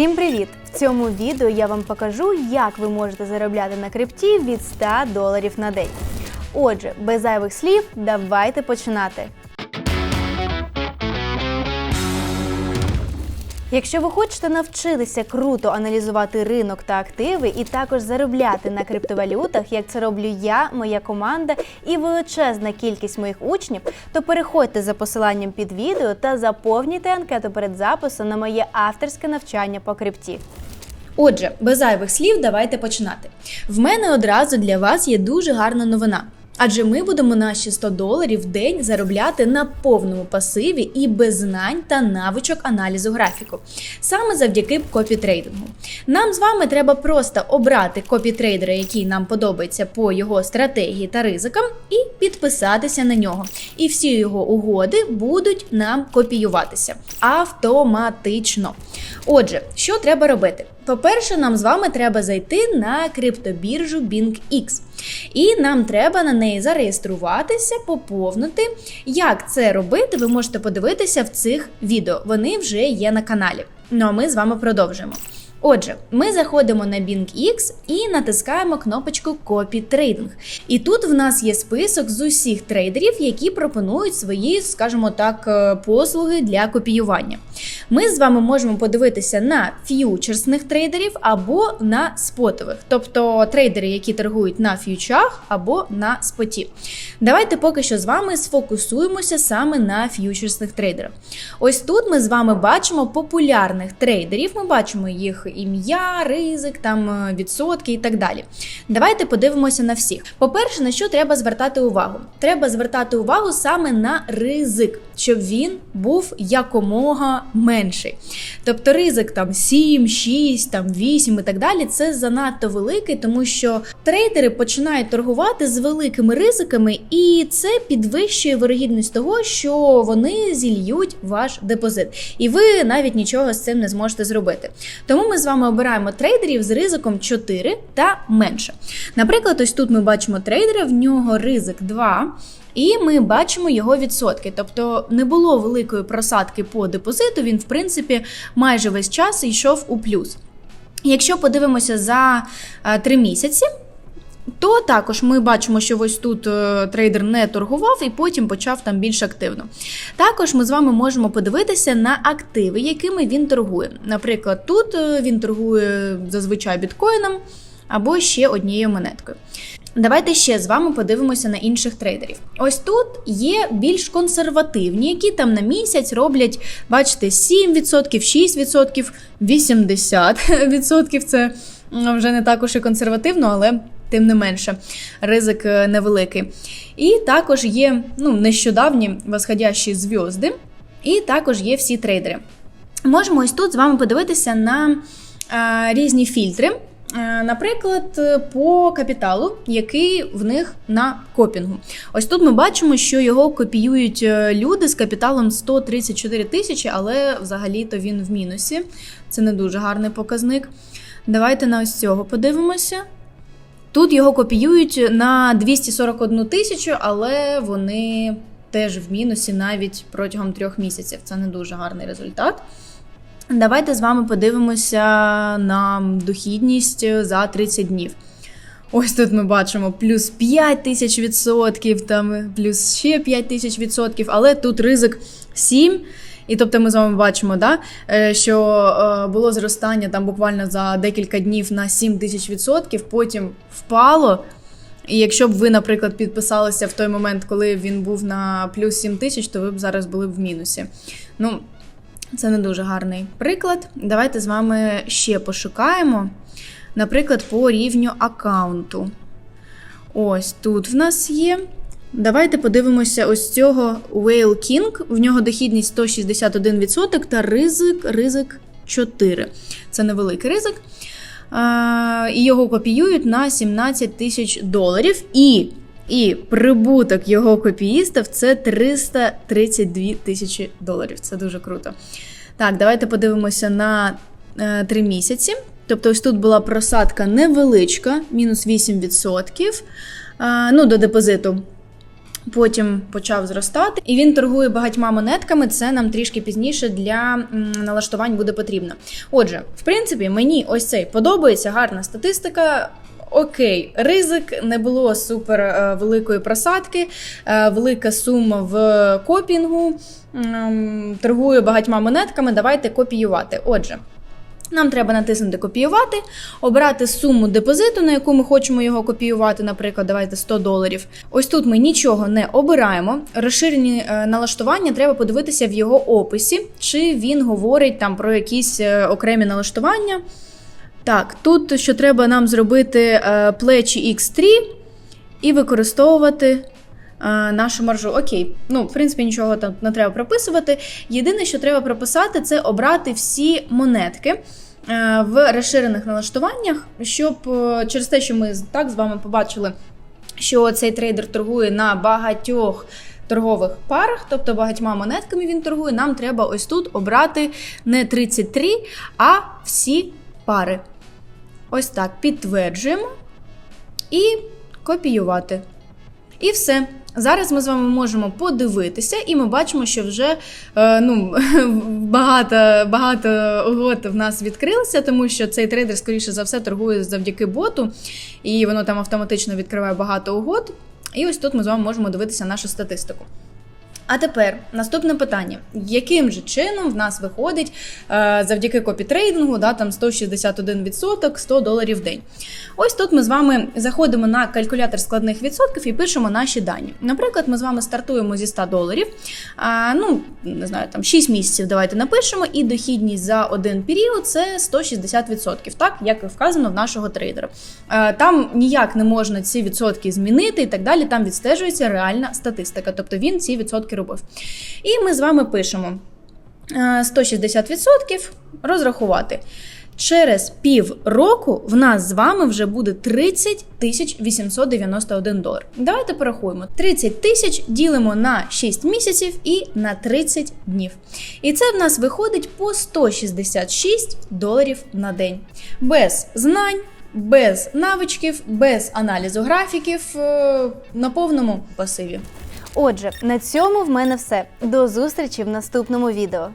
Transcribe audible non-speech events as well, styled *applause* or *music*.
Всім привіт! В цьому відео я вам покажу, як ви можете заробляти на крипті від 100 доларів на день. Отже, без зайвих слів, давайте починати. Якщо ви хочете навчитися круто аналізувати ринок та активи і також заробляти на криптовалютах, як це роблю я, моя команда і величезна кількість моїх учнів, то переходьте за посиланням під відео та заповнюйте анкету перед записом на моє авторське навчання по крипті. Отже, без зайвих слів, давайте починати. В мене одразу для вас є дуже гарна новина. Адже ми будемо наші 100 доларів в день заробляти на повному пасиві і без знань та навичок аналізу графіку, саме завдяки копітрейдингу. Нам з вами треба просто обрати копітрейдера, який нам подобається по його стратегії та ризикам, і підписатися на нього. І всі його угоди будуть нам копіюватися автоматично. Отже, що треба робити? По-перше, нам з вами треба зайти на криптобіржу BingX. І нам треба на неї зареєструватися, поповнити. Як це робити, ви можете подивитися в цих відео. Вони вже є на каналі. Ну а ми з вами продовжуємо. Отже, ми заходимо на BingX і натискаємо кнопочку Copy Trading. І тут в нас є список з усіх трейдерів, які пропонують свої, скажімо так, е, послуги для копіювання. Ми з вами можемо подивитися на ф'ючерсних трейдерів або на спотових, тобто трейдери, які торгують на ф'ючах або на споті. Давайте поки що з вами сфокусуємося саме на ф'ючерсних трейдерах. Ось тут ми з вами бачимо популярних трейдерів. Ми бачимо їх ім'я, ризик, там е, відсотки і так далі. Давайте подивимося на всіх. По-перше, на що треба звертати увагу? Треба звертати увагу саме на ризик, щоб він був якомога менший. Тобто ризик там 7, 6, там 8 і так далі це занадто великий, тому що трейдери починають торгувати з великими ризиками, і це підвищує вирогідність того, що вони зільють ваш депозит, і ви навіть нічого з цим не зможете зробити. Тому ми з вами обираємо трейдерів з ризиком 4 та менше. Наприклад, ось тут ми бачимо трейдера, в нього ризик 2. І ми бачимо його відсотки. Тобто не було великої просадки по депозиту, він, в принципі, майже весь час йшов у плюс. Якщо подивимося за 3 місяці, то також ми бачимо, що ось тут е, трейдер не торгував і потім почав там більш активно. Також ми з вами можемо подивитися на активи, якими він торгує. Наприклад, тут е, він торгує зазвичай біткоїном або ще однією монеткою. Давайте ще з вами подивимося на інших трейдерів. Ось тут є більш консервативні, які там на місяць роблять, бачите, 7%, 6%, 80%. Це вже не також і консервативно, але тим не менше, ризик е, невеликий. І також є ну, нещодавні восходящі зв'язди, і також є всі трейдери. Можемо ось тут з вами подивитися на а, різні фільтри. Наприклад, по капіталу, який в них на копінгу. Ось тут ми бачимо, що його копіюють е, люди з капіталом 134 тисячі, але взагалі-то він в мінусі. Це не дуже гарний показник. Давайте на ось цього подивимося. Тут його копіюють на 241 тисячу, але вони теж в мінусі навіть протягом трьох місяців. Це не дуже гарний результат. Давайте з вами подивимося на дохідність за 30 днів. Ось тут ми бачимо плюс 5 тисяч відсотків, там плюс ще 5 тисяч відсотків, але тут ризик 7. І тобто ми з вами бачимо, да, що було зростання там буквально за декілька днів на 7 тисяч відсотків, потім впало. І якщо б ви, наприклад, підписалися в той момент, коли він був на плюс 7 тисяч, то ви б зараз були б в мінусі. Ну, це не дуже гарний приклад. Давайте з вами ще пошукаємо. Наприклад, по рівню аккаунту. Ось тут в нас є. Давайте подивимося ось цього Whale King. В нього дохідність 161% та ризик ризик 4. Це невеликий ризик. І його копіюють на 17 тисяч доларів. І і прибуток його копіїстів це 332 тисячі доларів. Це дуже круто. Так, давайте подивимося на е, 3 місяці. Тобто, ось тут була просадка невеличка, мінус 8%. Е, ну, до депозиту. Потім почав зростати, і він торгує багатьма монетками. Це нам трішки пізніше для налаштувань буде потрібно. Отже, в принципі, мені ось цей подобається гарна статистика. Окей, ризик не було супер е, великої просадки, е, велика сума в копінгу. Торгую багатьма монетками. Давайте копіювати. Отже. Нам треба натиснути копіювати, обрати суму депозиту, на яку ми хочемо його копіювати, наприклад, давайте 100 доларів. Ось тут ми нічого не обираємо. Розширені е, налаштування треба подивитися в його описі, чи він говорить там про якісь е, окремі налаштування. Так, тут що треба нам зробити е, плечі X3 і використовувати нашу маржу. Окей, ну, в принципі, нічого там не треба прописувати. Єдине, що треба прописати, це обрати всі монетки. е, В розширених налаштуваннях, щоб е, через те, що ми так з вами побачили, що цей трейдер торгує на багатьох торгових парах, тобто багатьма монетками він торгує, нам треба ось тут обрати не 33, а всі пари. Ось так підтверджуємо і копіювати. І все. Зараз ми з вами можемо подивитися, і ми бачимо, що вже е, ну, *laughs* багато, багато угод в нас відкрилося, тому що цей трейдер, скоріше за все, торгує завдяки боту, і воно там автоматично відкриває багато угод. І ось тут ми з вами можемо дивитися нашу статистику. А тепер наступне питання: яким же чином в нас виходить е, завдяки копітрейдингу, да, там 161%, 100 доларів в день? Ось тут ми з вами заходимо на калькулятор складних відсотків і пишемо наші дані. Наприклад, ми з вами стартуємо зі 100 доларів. Ну, не знаю, там 6 місяців давайте напишемо, і дохідність за один період це 160%, так як і вказано в нашого трейдера. Е, Там ніяк не можна ці відсотки змінити і так далі. Там відстежується реальна статистика, тобто він ці відсотки робив. І ми з вами пишемо е, 160% розрахувати. Через пів року в нас з вами вже буде 30 тисяч 891 долар. Давайте порахуємо. 30 тисяч ділимо на 6 місяців і на 30 днів. І це в нас виходить по 166 доларів на день. Без знань, без навичків, без аналізу графіків е, на повному пасиві. Отже, на цьому в мене все. До зустрічі в наступному відео.